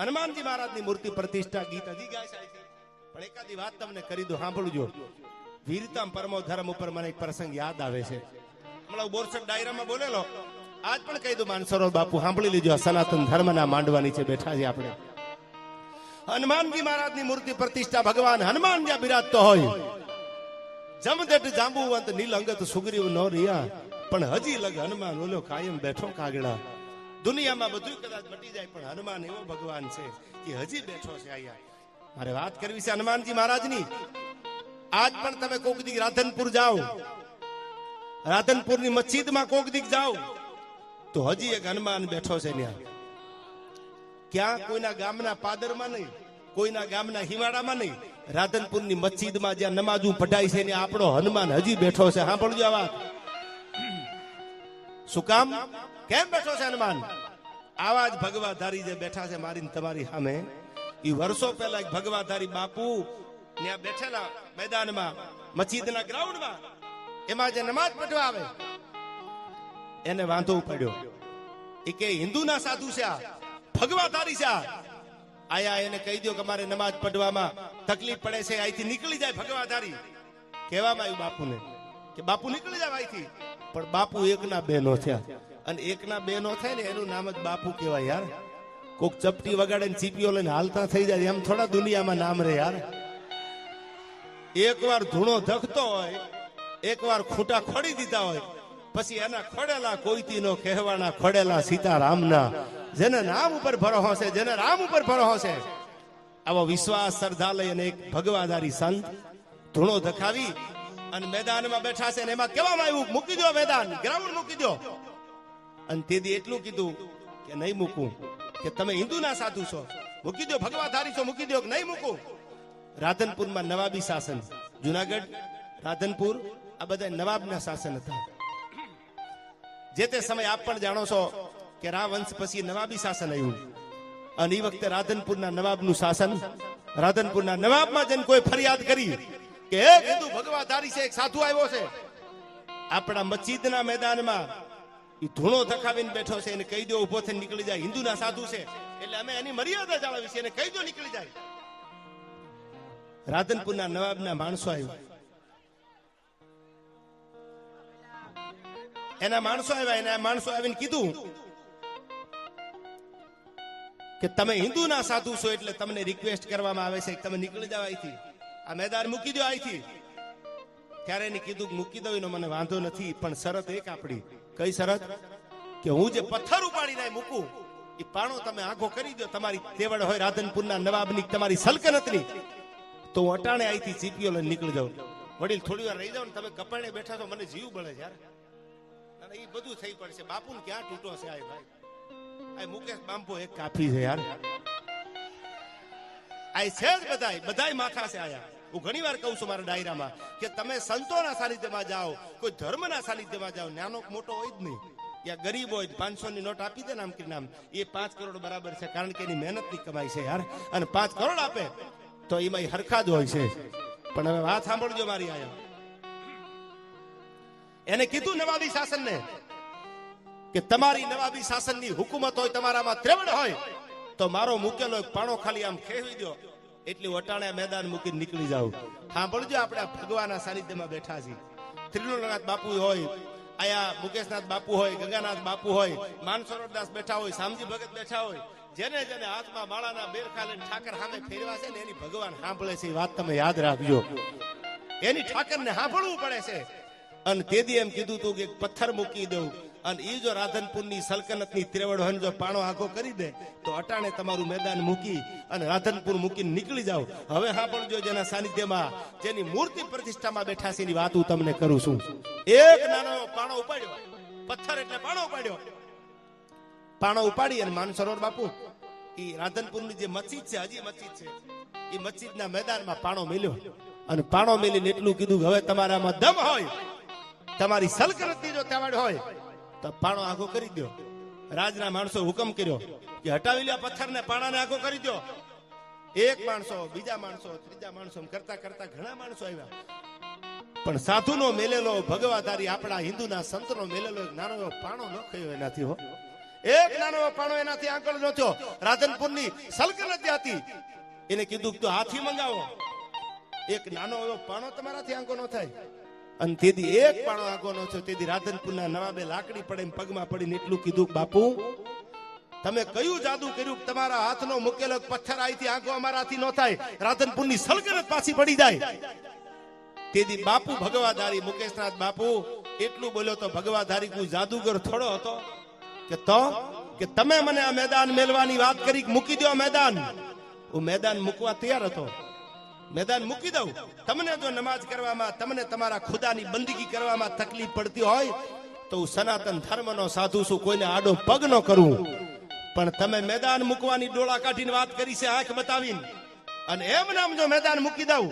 હનુમાનજી મહારાજની મૂર્તિ પ્રતિષ્ઠા ગીત હજી ગાય છે. પણ એકાદી વાત તમને કરી દો સાંભળજો. વીરતામ પરમો ધર્મ ઉપર મને એક પ્રસંગ યાદ આવે છે. હમણાં બોરસદ ડાયરામાં બોલેલો. આજ પણ કહી દઉં, માનસરોવર બાપુ, સાંભળી લીજો સનાતન ધર્મના માંડવાની છે બેઠા છે આપણે. હનુમાનજી મહારાજની મૂર્તિ પ્રતિષ્ઠા ભગવાન હનુમાન જ્યાં બિરાજતો હોય. જમદેટ જાંબુવંત, નીલંગત, સુગ્રીવ નો રિયા પણ હજી લગ હનુમાન ઓલો કાયમ બેઠો કાગડા. દુનિયામાં બધું કદાચ મટી જાય, પણ હનુમાન એવો ભગવાન છે કે હજી બેઠો છે અહીંયા. મારે વાત કરવી છે હનુમાનજી મહારાજની. આજ પણ તમે કોક દીક રાધનપુર જાઓ. રાધનપુરની મસ્જિદમાં કોક દીક જાઓ. તો હજી એક હનુમાન બેઠો છે ત્યાં. ક્યાં? કોઈના ગામના પાદરમાં નહીં, કોઈના ગામના હિમાડામાં નહીં. રાધનપુરની મસ્જિદમાં જ્યાં નમાજું પઢાય છે ને આપણો હનુમાન હજી બેઠો છે. સાંભળજો આ વાત. શું કામ? કેમ બેઠો છે હનુમાન? આવા જ ભગવાધારી જે બેઠા છે મારી તમારી સામે. એ વર્ષો પહેલા ભગવાધારી બાપુ ત્યાં બેઠેલા મેદાનમાં, મસ્જિદના ગ્રાઉન્ડમાં. એમાં જે નમાજ પઢવા આવે, એને વાંધો પડ્યો એ કે, હિન્દુના સાધુ છે આ, ભગવાધારી છે આયા એને કહી દો કે મારે નમાજ પઢવામાં તકલીફ પડે છે અહીંથી નીકળી જાય ભગવાધારી. કહેવામાં આવ્યું બાપુને કે, બાપુ, નીકળી જાય અહીંથી પણ બાપુ એકના બેનો થયા. અને એકના બેનો થાય ને એનું નામ જ બાપુ કહેવાય યાર. કોક ચપટી વગાડે ને ચીપીઓ લઈને હાલતા થઈ જાય. એમ થોડા દુનિયામાં નામ રે યાર. એકવાર ધૂણો ધખતો હોય, એકવાર ખૂટા ખોડી દીધા હોય, પછી એના ખોડેલા કોઈતી નો કહેવાના ખોડેલા સીતારામના, જેને નામ ઉપર ભરોહો છે, જેને રામ ઉપર ભરોહો છે. આવો વિશ્વાસ શ્રદ્ધા લઈ અને એક ભગવાદારી સંત ધૂણો ધખાવી અને મેદાનમાં બેઠા છે એમાં કહેવામાં આવ્યું, મૂકી દો મેદાન, ગ્રાઉન્ડ મૂકી દો અને તેથી એટલું કીધું કે નહીં મૂકું, કે તમે હિન્દુના સાધુ છો, મૂકી દો ભગવાધારી છો, મૂકી દો નહીં મૂકું? રાધનપુરમાં નવાબી શાસન, જુનાગઢ, રાધનપુર, આ બધા નવાબના શાસન હતા. જે તે સમય આપ પણ જાણો છો કે રા વંશ પછી નવાબી શાસન આવ્યું. અને એ વખતે રાધનપુરના નવાબનું શાસન, રાધનપુરના નવાબમાં જઈને કોઈ ફરિયાદ કરી કે એક હિન્દુ ભગવાધારી છે, એક સાધુ આવ્યો છે. આપણા મસ્જિદના મેદાનમાં ધૂણો ધખાવીને બેઠો છે, એને કહી દો ઊભો થઈને નીકળી જાય. હિન્દુના સાધુ છે. એટલે અમે એની મર્યાદા જાળવી છે કહી દો નીકળી જાય. રાધનપુરના નવાબના માણસો આવ્યા. એના માણસો આવ્યા, એના માણસો આવીને કીધું કે તમે હિન્દુના સાધુ છો, એટલે તમને રિક્વેસ્ટ કરવામાં આવે છે તમે નીકળી જાવ અહીંથી. આ મેદાન મૂકી દો અહીંથી ત્યારે એને કીધું મૂકી દઉં, એનો મને વાંધો નથી, પણ શરત એક આપણી. કઈ શરત? કે હું જે પથ્થર ઉપાડીને મૂકું એ પાણો તમે આંખો કરી દો તમારી તેવડ હોય રાધનપુરના નવાબની, તમારી સલ્તનતની તો હું અટાણે અહીંથી ચીપીઓ લઈને નીકળી જાઉં. વડીલ થોડી વાર રહી જાવ ને તમે કપાણે બેઠા છો, મને જીવ બળે છે યાર. એ બધું થઈ પડશે. બાપુ ને ક્યાં તૂટો છે આ ભાઈ? આ મુકેશ બાંભો એક કાફી છે યાર. આ છે બધાય બધાય માથા આયા. હું ઘણી વાર કહું છું મારા ડાયરામાં કે તમે સંતોના સાનિધ્યમાં જાઓ, કોઈ ધર્મના સાનિધ્યમાં જાઓ, નાનો મોટો હોય જ નહીં. ત્યાં ગરીબ હોય પાંચસો ની નોટ આપી દે નામ કે નામ એ પાંચ કરોડ બરાબર છે, કારણ કે એની મહેનતની કમાઈ છે યાર. અને પાંચ કરોડ આપે, તો એમાં હરખા જ હોય છે. પણ હવે વાત સાંભળજો મારી આયા. એને કીધું નવાબી શાસનને કે તમારી નવાબી શાસનની હુકુમત હોય, તમારામાં ત્રેવડ હોય. તો મારો મૂકેલો પાણો ખાલી આમ ખેવી દો એટલી વટાણે મેદાન મૂકીને નીકળી જાવ સાંભળજો આપણે ભગવાન ભગવાનના સાનિધ્યમાં બેઠા છીએ. ત્રિલોકનાથ બાપુ હોય, આયા મુકેશનાથ બાપુ હોય, ગંગાનાથ બાપુ હોય, માનસરોવરદાસ બેઠા હોય સામજી ભગત બેઠા હોય, જેને જેને હાથમાં માળાના બેરખા લઈને ઠાકર સામે ફેરવા છે ને એની ભગવાન સાંભળે છે એ વાત તમે યાદ રાખજો. એની ઠાકરને સાંભળવું પડે છે. અને તેદી એમ કીધું તું કે પથ્થર મૂકી દઉં. અને એ જો રાધનપુરની સલ્તનતની ત્રેવડ હોય જો પાણો આખો કરી દે, તો અટાણે તમારું મેદાન મૂકી અને રાધનપુર મૂકીને નીકળી જાઓ. હવે સાંભળજો જેના સાનિધ્યમાં, જેની મૂર્તિ પ્રતિષ્ઠામાં બેઠા છે એની વાત હું તમને કરું છું. એક નાનો પાણો ઉપાડ્યો. પથ્થર એટલે પાણો ઉપાડ્યો. પાણો ઉપાડી અને માનસરોવર બાપુ એ રાધનપુરની જે મસ્જિદ છે, હજી મસ્જિદ છે. એ મસ્જિદના મેદાનમાં પાણો મેલ્યો. અને પાણો મેલીને એટલું કીધું હવે તમારામાં દમ હોય. તમારી સલકરતી જો તેવાડ હોય પાણો આખો કરી દો રાજના માણસો હુકમ કર્યો કે હટાવી લ્યો પથ્થરને, પાણાને આખો કરી દો એક માણસો, બીજા માણસો, ત્રીજા માણસો કરતા કરતા ઘણા માણસો આવ્યા. પણ સાધુનો મેલેલો, ભગવાધારી આપણા હિન્દુના સંતનો મેલેલો એક નાનો પાણો ન ખયો એનાથી હો. એક નાનો પાણો એનાથી આગળ ન થયો. રાધનપુરની સલ્તનત જે હતી એને કીધું તું હાથી મંગાવો. એક નાનો એવો પાણો તમારાથી આંકો ન થાય. અને તેથી એક પાણો આગોનો છો, તેથી રાધનપુરના નવાબે લાકડી પડે પગમાં પડીને એટલું કીધું બાપુ, તમે કયું જાદુ કર્યું તમારા હાથનો મૂકેલો પથ્થર આઈથી આંખો અમારાથી ન થાય? રાધનપુરની સલગરત પાછી પડી જાય. તેથી બાપુ ભગવાધારી, મુકેશનાથ બાપુ, એટલું બોલ્યો તો ભગવાધારી હું જાદુગર થોડો હતો કે તો? કે તમે મને આ મેદાન મેલવાની વાત કરી મૂકી દો મેદાન? હું મેદાન મૂકવા તૈયાર હતો. મેદાન મૂકી દઉં. તમને જો નમાજ કરવામાં, તમને તમારા ખુદાની બંદગી કરવામાં તકલીફ પડતી હોય, તો હું સનાતન ધર્મનો સાધુ છું, કોઈને આડો પગ ન કરું. પણ તમે મેદાન મૂકવાની ડોળા કાઢીને વાત કરી છે, આંખ બતાવીને. અને એમ નામ જો મેદાન મૂકી દઉં,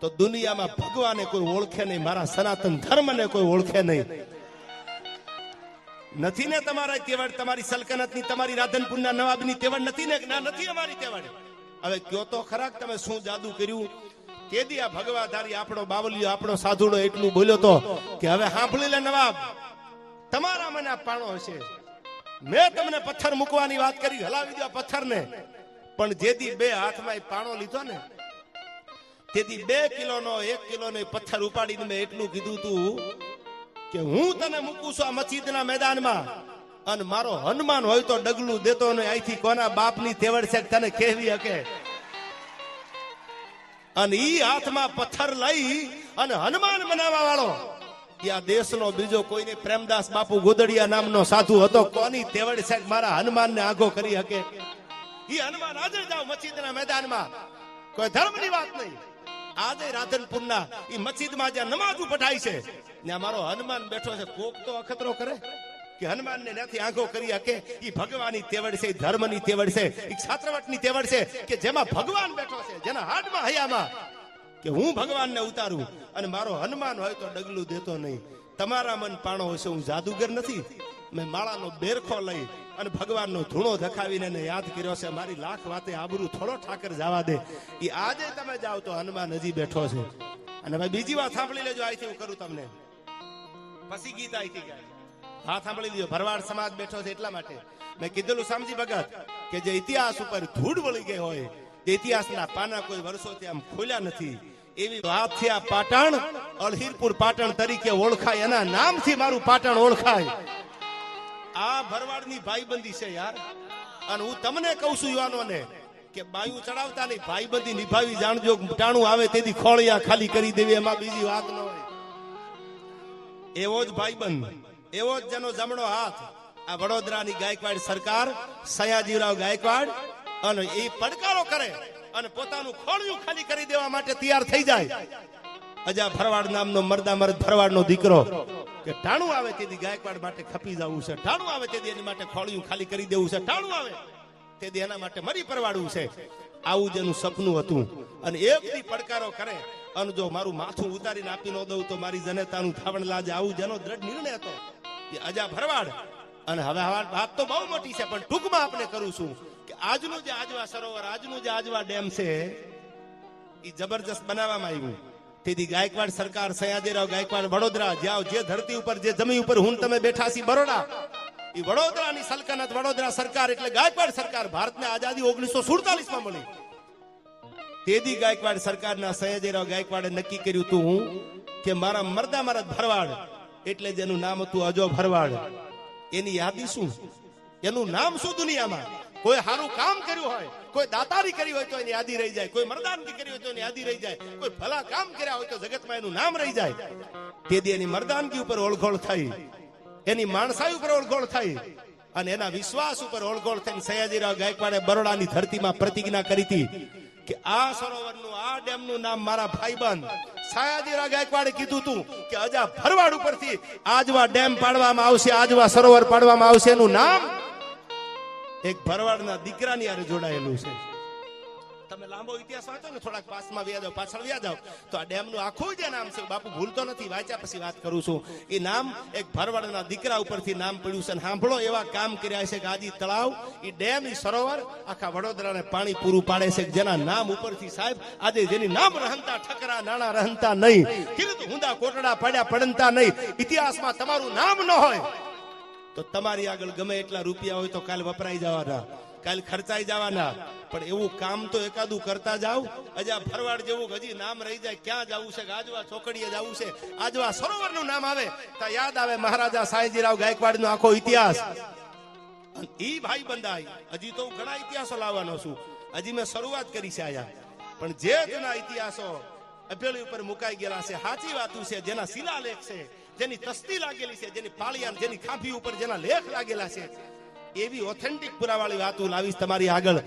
તો દુનિયામાં ભગવાને કોઈ ઓળખે નહીં, મારા સનાતન ધર્મને કોઈ ઓળખે નહીં. નથી ને તમારા તેવડ, તમારી સલ્તનતની, તમારી રાધનપુરના નવાબની તેવડ નથી ને, ના, નથી અમારી તેવડ. હવે કયો તો ખરા તમે શું જાદુ કર્યું? કેદી આ ભગવાધારી આપણો બાવલિયો, આપણો સાધુડો એટલું બોલ્યો તો કે હવે સાંભળી લે નવાબ, તમારા મને આ પાણો હશે. મેં તમને પથ્થર મૂકવાની વાત કરી, હલાવી દો પથ્થરને. પણ જેથી બે હાથમાં પાણો લીધો ને તેથી બે કિલોનો, એક કિલોનો ને પથ્થર ઉપાડીને મેં એટલું કીધું તું કે હું તને મૂકું છું આ મસ્જિદના મેદાનમાં. અને મારો હનુમાન હોય તો ડગલું દેતો ને અહીંથી કોના બાપની તેવડ છે તને કહેવી હકે? અને ઈ હાથમાં પથ્થર લઈ અને હનુમાન બનાવવા વાળો. દેશનો બીજો કોઈને પ્રેમદાસ બાપુ ગોદડિયા નામનો સાધુ હતો, કોની તેવડ છે મારા હનુમાનને આગો કરી હકે? ઈ હનુમાન આજે જાઓ મસ્જિદના મેદાનમાં. કોઈ ધર્મની વાત નહીં. આજે રાધનપુરના ઈ મસ્જિદમાં જ્યાં નમાજ પઠાય છે, ત્યાં મારો હનુમાન બેઠો છે. કોક તો અખતરો કરે. કે હનુમાનને નથી આંખો કરી શકે એ ભગવાનની તેવડ છે ધર્મની તેવડ છે, ઈ છાત્રવટની તેવડ છે, કે જેમાં ભગવાન બેઠો છે, જેના હાથમાં હયામાં. કે હું ભગવાનને ઉતારું અને મારો હનુમાન હોય તો ડગલું દેતો નહીં. તમારા મન પાણો હશે, હું જાદુગર નથી. મેં માળાનો બેરખો લઈ અને ભગવાનનો ધૂણો ધખાવીને એને યાદ કર્યો છે, મારી લાખ વાતે આબરૂ થોડો ઠાકર જવા દે. એ આજે તમે જાઓ તો હનુમાન હજી બેઠો છે. અને ભાઈ બીજી વાત સાંભળી લેજો અહીંથી હું કરું તમને. પછી ગીત અહીંથી ગાય હા, સાંભળી લીધો ભરવાડ સમાજ બેઠો છે એટલા માટે. મેં કીધેલું, સમજી ભગત, કે જે ઇતિહાસ ઉપર ધૂળ વળી ગઈ હોય, તે ઇતિહાસના પાના કોઈ વર્ષોથી આમ ખોલ્યા નથી. એવી વાતથી આ પાટણ, અળહીરપુર પાટણ તરીકે ઓળખાય, એના નામથી મારું પાટણ ઓળખાય. આ ભરવાડની ભાઈબંધી છે યાર. અને હું તમને કહું છું, યુવાનોને, કે બાયું ચડાવતા નહીં, ભાઈબંધી નિભાવી જાણજો, ટાણું આવે તેથી ખોળિયા ખાલી કરી દેવી, એમાં બીજી વાત ન હોય. એવો જ ભાઈબંધ. એવો જ જેનો જમણો હાથ આ વડોદરાની ગાયકવાડ સરકાર સયાજીરાવ ગાયકવાડ, અને એ પડકારો કરે અને પોતાનું ખોળિયું ખાલી કરી દેવા માટે તૈયાર થઈ જાય. અજા ફરવાડ નામનો મરદા મરદ ફરવાડનો દીકરો કે ટાણું આવે તેથી ગાયકવાડ માટે ખપી જવું છે, ટાણું આવે તેથી એની માટે ખોળિયું ખાલી કરી દેવું છે, ટાણું આવે તેથી એના માટે મરી પરવાડવું છે. આવું જેનું સપનું હતું. અને એક પડકારો કરે. અને જો મારું માથું ઉતારીને આપી ન દઉં તો મારી જનતાનું થાવણ લાજ. આવું જેનો દ્રઢ નિર્ણય હતો. એ અજા ભરવાડ. અને હવે વાત તો બહુ મોટી છે, પણ ટૂંકમાં આપણે કરું છું કે આજનું જે આજવા સરોવર, આજનું જે આજવા ડેમ છે એ જબરજસ્ત બનાવવામાં આવ્યું. તેથી ગાયકવાડ સરકાર, સયાજીરાવ ગાયકવાડ, વડોદરા, જ્યાં જે ધરતી ઉપર, જે જમીન ઉપર હું તમે બેઠા છી બરોડા એ વડોદરાની સલ્તનત વડોદરા સરકાર એટલે ગાયકવાડ સરકાર ભારતને આઝાદી ઓગણીસો સુડતાલીસમાં મળી. તેદી ગાયકવાડ સરકારના સયાજીરાવ ગાયકવાડે નક્કી કર્યું હતું કે મારા મરદા, મારા ભરવાડ એટલે જેનું નામ હતું અજો ભરવાડ. એની યાદી શું? એનું નામ શું દુનિયામાં? કોઈ સારું કામ કર્યું હોય, કોઈ દાતારી કરી હોય તો એની યાદી રહી જાય, કોઈ મરદાનગી કરી હોય તો એની યાદી રહી જાય, કોઈ ભલા કામ કર્યા હોય તો જગતમાં એનું નામ રહી જાય. તેથી એની મરદાનગી ઉપર ઓળખોળ થઈ. એની માણસાઈ ઉપર ઓળખોળ થઈ. અને એના વિશ્વાસ ઉપર ઓળખોળ થઈને સયાજીરાવ ગાયકવાડે બરોડાની ધરતીમાં પ્રતિજ્ઞા કરી હતી. કે આ સરોવરનું, આ ડેમનું નામ મારા ભાઈબંધ. સાયાજીરા ગાયકવાડે કીધું હતું કે અજા ભરવાડ ઉપરથી આજવા ડેમ પાડવામાં આવશે, આજવા સરોવર પાડવામાં આવશે, એનું નામ એક ભરવાડના દીકરાની હારે જોડાયેલું છે. તમે લાંબો ઇતિહાસ વાંચો ને થોડાક પાસમાં વ્યા પાછળ વ્યા જાઓ તો આ ડેમનું આખું જે નામ છે. બાપુ, ભૂલતો નથી, વાંચ્યા પછી વાત કરું છું. એ નામ એક ભરવાડના દીકરા ઉપરથી નામ પડ્યું છે સાંભળો એવા કામ કર્યા છે કે આજી તળાવ એ ડેમ એ સરોવર આખા વડોદરાને પાણી પૂરું પાડે છે. જેના નામ ઉપરથી સાહેબ, આજે જેની નામ રહંતા ઠકરા, નાણા રહંતા નહીં. કીધું હુંદા કોટડા પડ્યા, પડંતા નહીં. ઇતિહાસમાં તમારું નામ ન હોય તો તમારી આગળ ગમે એટલા રૂપિયા હોય તો કાલ વપરાઈ જવાના. કાલ ખર્ચાઈ જવાના. પણ એવું કામ તો એકાદું કરતા જાવ અજા ફરવાડ જેવું હજી નામ રહી જાય. ક્યાં જવું છે? આજવા ચોકડીએ જવું છે. આજવા સરોવરનું નામ આવે. તો યાદ આવે મહારાજા સાયજીરાવ ગાયકવાડનો આખો ઇતિહાસ. ઈ ભાઈ બંધાય. હજી તો હું ઘણા ઇતિહાસો લાવવાનો છું. હજી મેં શરૂઆત કરી છે આયા. પણ જે જૂના ઇતિહાસો અભેલી ઉપર મુકાઈ ગયેલા છે, સાચી વાતું છે, જેના શિલાલેખ છે, જેની તસ્તી લાગેલી છે, જેની પાળિયાન જેની ખાંભી ઉપર જેના લેખ લાગેલા છે એવી ઓથેન્ટિક પુરાવાળી વાતો લાવીશ તમારી આગળ.